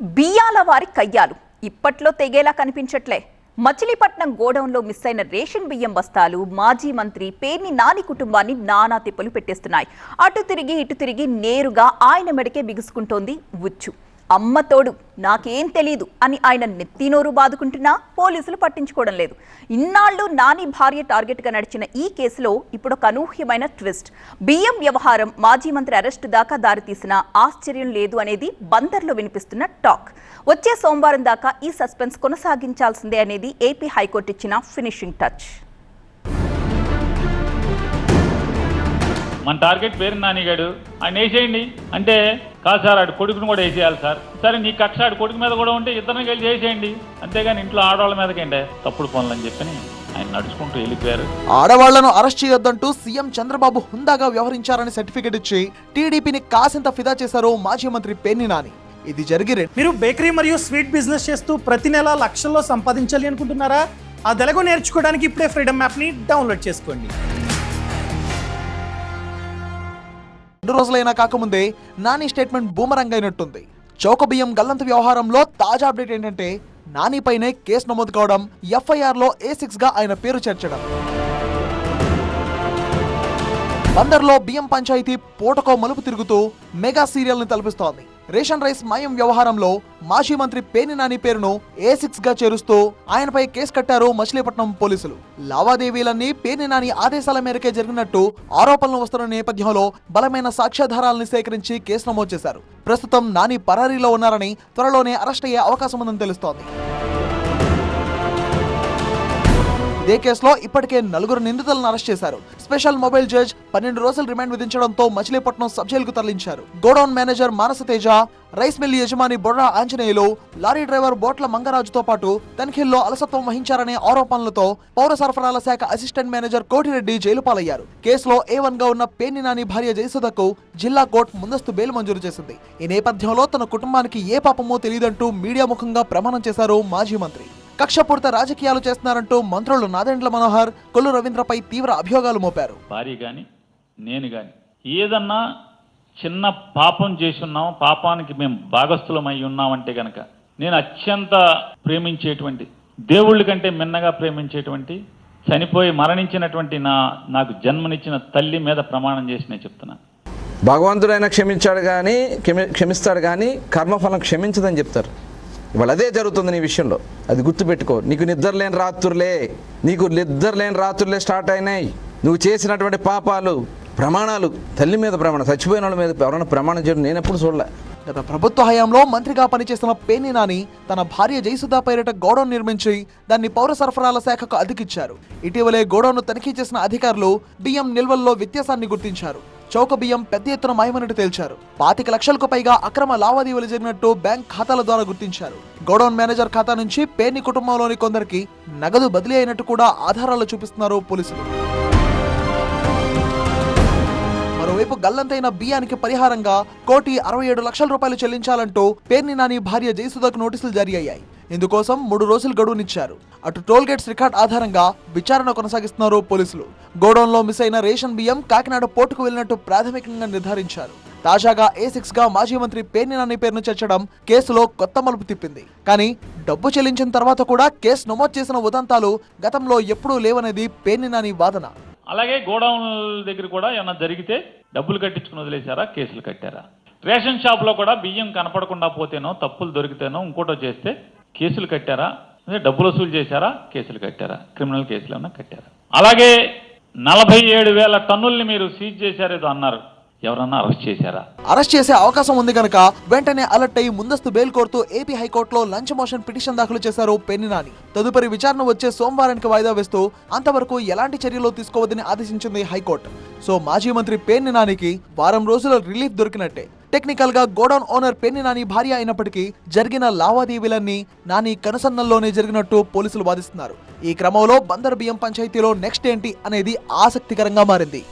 బియ్యాల వారి కయ్యాలు ఇప్పట్లో తెగేలా కనిపించట్లే. మచిలీపట్నం గోడౌన్లో మిస్ అయిన రేషన్ బియ్యం బస్తాలు మాజీ మంత్రి పేర్ని నాని కుటుంబాన్ని నానా తిప్పలు పెట్టేస్తున్నాయి. అటు తిరిగి ఇటు తిరిగి నేరుగా ఆయన మెడకే బిగుసుకుంటోంది ఉచ్చు. అమ్మ తోడు నాకేం తెలీదు అని ఆయన నెత్తినోరు బాదుకుంటున్నా పోలీసులు పట్టించుకోవడం లేదు. ఇన్నాళ్ళు నాని భార్య టార్గెట్గా నడిచిన ఈ కేసులో ఇప్పుడు ఒక అనూహ్యమైన ట్విస్ట్. బియ్యం వ్యవహారం మాజీ మంత్రి అరెస్టు దాకా దారితీసిన ఆశ్చర్యం లేదు అనేది బందర్లో వినిపిస్తున్న టాక్. వచ్చే సోమవారం దాకా ఈ సస్పెన్స్ కొనసాగించాల్సిందే అనేది ఏపీ హైకోర్టు ఇచ్చిన ఫినిషింగ్ టచ్. మన టార్గెట్ పేరు నానిగాడు. ఆయన వేసేయండి అంటే కాదు సార్ ఆడు కొడుకును కూడా వేసేయాలి సార్. సరే నీ కక్ష ఆడు కొడుకు మీద కూడా ఉంటే ఇద్దరిని కలిసి వేసేయండి. అంతేగాని ఇంట్లో ఆడవాళ్ళ మీదకండి తప్పుడు పనులు అని చెప్పని ఆయన నడుచుకుంటూ వెళ్ళిపోయారు. ఆడవాళ్ళను అరెస్ట్ చేయొద్దంటూ సీఎం చంద్రబాబు హుందాగా వ్యవహరించారని సర్టిఫికెట్ ఇచ్చి టీడీపీని కాసింత ఫిదా చేశారు మాజీ మంత్రి పేర్ని నాని. ఇది జరిగి మీరు బేకరీ మరియు స్వీట్ బిజినెస్ చేస్తూ ప్రతి నెల లక్షల్లో సంపాదించాలి అనుకుంటున్నారా? ఆ తెలుగు నేర్చుకోవడానికి ఇప్పుడే ఫ్రీడమ్ యాప్ని డౌన్లోడ్ చేసుకోండి. రెండు రోజులైనా కాకముందే నాని స్టేట్మెంట్ బూమరంగ్ అయినట్టుంది. చౌక బియ్యం గల్లంత వ్యవహారంలో తాజా అప్డేట్ ఏంటంటే నానిపైనే కేసు నమోదు కావడం ఎఫ్ఐఆర్లో ఏ సిక్స్గా ఆయన పేరు చేర్చడం. బందర్లో బియ్యం పంచాయతీ పూటకో మలుపు తిరుగుతూ మెగా సీరియల్ని తలపిస్తోంది. రేషన్ రైస్ మాయం వ్యవహారంలో మాజీ మంత్రి పేని నాని పేరును ఏ సిక్స్గా చేరుస్తూ ఆయనపై కేసు కట్టారు మచిలీపట్నం పోలీసులు. లావాదేవీలన్నీ పేని నాని ఆదేశాల మేరకే జరిగినట్టు ఆరోపణలు వస్తున్న నేపథ్యంలో బలమైన సాక్ష్యాధారాలను సేకరించి కేసు నమోదు చేశారు. ప్రస్తుతం నాని పరారీలో ఉన్నారని త్వరలోనే అరెస్ట్ అయ్యే అవకాశం ఉందని తెలుస్తోంది. ఇదే కేసులో ఇప్పటికే నలుగురు నిందితులను అరెస్ట్ చేశారు. స్పెషల్ మొబైల్ జడ్జ్ పన్నెండు రోజులు రిమాండ్ విధించడంతో మచిలీపట్నం సబ్ జైలుకు తరలించారు. Godown manager Manasa Teja rice mill యజమాని బొర్రా ఆంజనేయులు లారీ డ్రైవర్ బోట్ల మంగరాజుతో పాటు తనిఖీల్లో అలసత్వం వహించారనే ఆరోపణలతో పౌర సరఫరాల శాఖ అసిస్టెంట్ మేనేజర్ కోటిరెడ్డి జైలు పాలయ్యారు. కేసులో ఏ వన్గా ఉన్న పేర్ని నాని భార్య జయసుధకు జిల్లా కోర్టు ముందస్తు బెయిల్ మంజూరు చేసింది. ఈ నేపథ్యంలో తన కుటుంబానికి ఏ పాపమో తెలియదంటూ మీడియా ముఖంగా ప్రమాణం చేశారు మాజీ మంత్రి. కక్షపూరిత రాజకీయాలు చేస్తున్నారంటూ మంత్రులు నాదెండ్ల మనోహర్ కొల్లు రవీంద్రపై తీవ్ర అభియోగాలు మోపారు. భార్య కానీ నేను కానీ ఏదన్నా చిన్న పాపం చేసి ఉన్నాం పాపానికి మేము భాగస్థులమై ఉన్నామంటే గనక నేను అత్యంత ప్రేమించేటువంటి దేవుళ్ళ కంటే మిన్నగా ప్రేమించేటువంటి చనిపోయి మరణించినటువంటి నా నాకు జన్మనిచ్చిన తల్లి మీద ప్రమాణం చేసి నేను చెప్తున్నాను భగవంతుడైనా క్షమించాడు కానీ క్షమి క్షమిస్తాడు కానీ కర్మఫలం క్షమించదని చెప్తారు. ఇవాళ అదే జరుగుతుంది నీ విషయంలో. అది గుర్తుపెట్టుకో. నీకు నిద్ర లేని రాత్రులే. నీకు నిద్ర లేని రాత్రులే స్టార్ట్ అయినాయి. నువ్వు చేసినటువంటి పాపాలు ప్రమాణాలు తల్లి మీద ప్రమాణం చచ్చిపోయిన వాళ్ళ మీద ఎవరైనా ప్రమాణం చేయడం నేను ఎప్పుడు చూడలే. గత ప్రభుత్వ హయాంలో మంత్రిగా పనిచేస్తున్న పేని నాని తన భార్య జయసుధా పేరిట గోడౌన్ నిర్మించి దాన్ని పౌర సరఫరాల శాఖకు అధికిచ్చారు ఇటీవలే గోడౌన్ను తనిఖీ చేసిన అధికారులు బియ్యం నిల్వల్లో వ్యత్యాసాన్ని గుర్తించారు. చౌక బియ్యం పెద్ద ఎత్తున మాయమన్నట్టు తేల్చారు. పాతిక లక్షలకు పైగా అక్రమ లావాదేవీలు జరిగినట్టు బ్యాంక్ ఖాతాల ద్వారా గుర్తించారు. గోడౌన్ మేనేజర్ ఖాతా నుంచి పేర్ని కుటుంబంలోని కొందరికి నగదు బదిలీ అయినట్టు కూడా ఆధారాలు చూపిస్తున్నారు పోలీసులు. మరోవైపు గల్లంతైన బియ్యానికి పరిహారంగా కోటి అరవై ఏడు లక్షల రూపాయలు చెల్లించాలంటూ పేర్ని నాని భార్య జయసుధకు నోటీసులు జారీ అయ్యాయి. ఇందుకోసం మూడు రోజులు గడువునిచ్చారు. అటు టోల్ గేట్స్ రికార్డ్ ఆధారంగా విచారణ కొనసాగిస్తున్నారు పోలీసులు. గోడౌన్లో మిస్ అయిన రేషన్ బియ్యం కాకినాడ పోర్టుకు వెళ్ళినట్టు ప్రాథమికంగా నిర్ధారించారు. తాజాగా ఏ సిక్స్గా మాజీ మంత్రి పేర్ని నాని పేరును చేర్చడం కేసులో కొత్త మలుపు తిప్పింది. కానీ డబ్బు చెల్లించిన తర్వాత కూడా కేసు నమోదు చేసిన ఉదంతాలు గతంలో ఎప్పుడూ లేవనేది పేర్ని నాని వాదన. అలాగే గోడౌన్ దగ్గర కూడా ఏమన్నా జరిగితే డబ్బులు కట్టించుకుని వదిలేశారా కేసులు కట్టారా? రేషన్ షాప్లో కూడా బియ్యం కనపడకుండా పోతేనో తప్పులు దొరికితేనో ఇంకోటో చేస్తే కేసులు కట్టారా? అంటే డబ్బులు వసూలు చేశారా? కేసులు కట్టారా? క్రిమినల్ కేసులు ఏమన్నా కట్టారా? అలాగే నలభై ఏడు వేల టన్నుల్ని మీరు సీజ్ చేశారేదో అన్నారు. ఎవరన్నా అరెస్ట్ చేశారా? అరెస్ట్ చేసే అవకాశం ఉంది కనుక వెంటనే అలర్ట్ అయి ముందస్తు బెయిల్ కోరుతూ ఏపీ హైకోర్టులో లంచ్ మోషన్ పిటిషన్ దాఖలు చేశారు పెన్నినాని తదుపరి విచారణ వచ్చే సోమవారానికి వాయిదా వేస్తూ అంతవరకు ఎలాంటి చర్యలు తీసుకోవద్దని ఆదేశించింది హైకోర్టు. సో మాజీ మంత్రి పేర్ని నానికి వారం రోజుల రిలీఫ్ దొరికినట్టే. టెక్నికల్గా గోడౌన్ ఓనర్ పెన్ని నాని భార్య అయినప్పటికీ జరిగిన లావాదేవీలన్నీ నాని కనుసన్నల్లోనే జరిగినట్టు పోలీసులు వాదిస్తున్నారు. ఈ క్రమంలో బందర్ బియ్యం పంచాయతీలో నెక్స్ట్ ఏంటి అనేది ఆసక్తికరంగా మారింది.